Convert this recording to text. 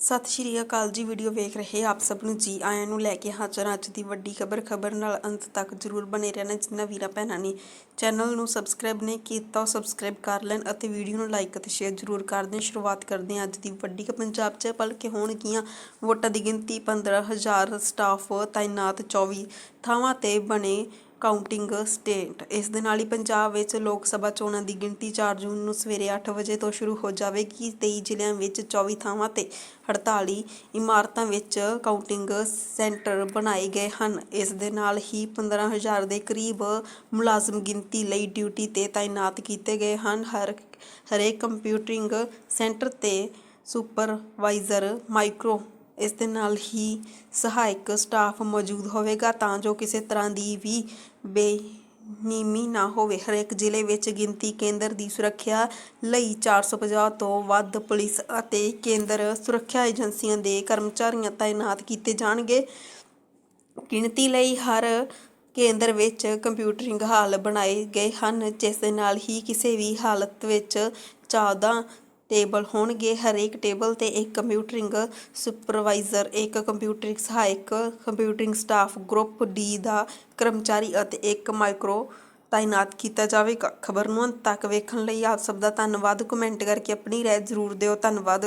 ਸਤਿ ਸ਼੍ਰੀ ਅਕਾਲ ਜੀ, ਵੀਡੀਓ ਵੇਖ ਰਹੇ ਆਪ ਸਭ ਨੂੰ ਜੀ ਆਇਆਂ ਨੂੰ ਲੈ ਕੇ ਹਾਜ਼ਰ ਹਾਂ ਅੱਜ ਦੀ ਵੱਡੀ ਖਬਰ। ਖਬਰ ਨਾਲ ਅੰਤ ਤੱਕ ਜਰੂਰ ਬਣੇ ਰਹਿਣਾ ਜਿੰਨਾ ਵੀਰਾਂ ਭੈਣਾਂ ਨੇ। ਚੈਨਲ ਨੂੰ ਸਬਸਕ੍ਰਾਈਬ ਨਹੀਂ ਕੀਤਾ ਉਹ ਸਬਸਕ੍ਰਾਈਬ ਕਰ ਲੈਣ ਅਤੇ ਵੀਡੀਓ ਨੂੰ ਲਾਈਕ ਅਤੇ ਸ਼ੇਅਰ ਜਰੂਰ ਕਰ ਦੇਣ। ਸ਼ੁਰੂਆਤ ਕਰਦੇ ਹਾਂ ਅੱਜ ਦੀ ਵੱਡੀ ਖਬਰ ਪੰਜਾਬ 'ਚ ਭਲਕੇ ਹੋਣਗੀਆਂ ਵੋਟਾਂ ਦੀ ਗਿਣਤੀ 15000 ਸਟਾਫ, ਤਾਇਨਾਤ 24 ਥਾਵਾਂ ਤੇ ਬਣੇ ਕਾਊਂਟਿੰਗ ਸਟੇਟ ਇਸ ਦੇ ਨਾਲ ਹੀ ਪੰਜਾਬ ਵਿੱਚ ਲੋਕ ਸਭਾ ਚੋਣਾਂ ਦੀ ਗਿਣਤੀ 4 ਜੂਨ ਨੂੰ ਸਵੇਰੇ 8 ਵਜੇ ਤੋਂ ਸ਼ੁਰੂ ਹੋ ਜਾਵੇਗੀ। 23 ਜ਼ਿਲ੍ਹਿਆਂ ਵਿੱਚ 24 ਥਾਵਾਂ ਤੇ 48 ਇਮਾਰਤਾਂ ਵਿੱਚ ਕਾਊਂਟਿੰਗ ਸੈਂਟਰ ਬਣਾਏ ਗਏ ਹਨ। ਇਸ ਦੇ ਨਾਲ ਹੀ 15000 ਦੇ ਕਰੀਬ ਮੁਲਾਜ਼ਮ ਗਿਣਤੀ ਲਈ ਡਿਊਟੀ ਤੇ ਤਾਇਨਾਤ ਕੀਤੇ ਗਏ ਹਨ। ਹਰ, ਹਰੇਕ ਕੰਪਿਊਟਰਿੰਗ ਸੈਂਟਰ ਤੇ ਸੁਪਰਵਾਈਜ਼ਰ ਮਾਈਕਰੋ ਇਸ ਦੇ ਨਾਲ ਹੀ ਸਹਾਇਕ ਸਟਾਫ ਮੌਜੂਦ ਹੋਵੇਗਾ ਤਾਂ ਜੋ ਕਿਸੇ ਤਰ੍ਹਾਂ ਦੀ ਵੀ ਬੇਨੀਮੀ ਨਾ ਹੋਵੇ। ਹਰੇਕ ਜ਼ਿਲ੍ਹੇ ਵਿੱਚ ਗਿਣਤੀ ਕੇਂਦਰ ਦੀ ਸੁਰੱਖਿਆ ਲਈ 450 ਤੋਂ ਵੱਧ ਪੁਲਿਸ ਅਤੇ ਕੇਂਦਰ ਸੁਰੱਖਿਆ ਏਜੰਸੀਆਂ ਦੇ ਕਰਮਚਾਰੀਆਂ ਤਾਇਨਾਤ ਕੀਤੇ ਜਾਣਗੇ। ਗਿਣਤੀ ਲਈ ਹਰ ਕੇਂਦਰ ਵਿੱਚ ਕੰਪਿਊਟਰਿੰਗ ਹਾਲ ਬਣਾਏ ਗਏ ਹਨ, ਜਿਸ ਦੇ ਨਾਲ ਹੀ ਕਿਸੇ ਵੀ ਹਾਲਤ ਵਿੱਚ 14 ਟੇਬਲ ਹੋਣਗੇ, ਹਰੇਕ ਟੇਬਲ ਤੇ ਇੱਕ ਕੰਪਿਊਟਰਿੰਗ ਸੁਪਰਵਾਈਜ਼ਰ, ਇੱਕ ਕੰਪਿਊਟਰਿੰਗ ਸਹਾਇਕ, ਕੰਪਿਊਟਰਿੰਗ ਸਟਾਫ, ਗਰੁੱਪ ਡੀ ਦਾ ਕਰਮਚਾਰੀ ਅਤੇ ਇੱਕ ਮਾਈਕਰੋ ਤਾਇਨਾਤ ਕੀਤਾ ਜਾਵੇਗਾ। ਖਬਰ ਨੂੰ ਅੰਤ ਤੱਕ ਵੇਖਣ ਲਈ ਆਪ ਸਭ ਦਾ ਧੰਨਵਾਦ। ਕਮੈਂਟ ਕਰਕੇ ਆਪਣੀ ਰਾਏ ਜ਼ਰੂਰ ਦਿਓ। ਧੰਨਵਾਦ।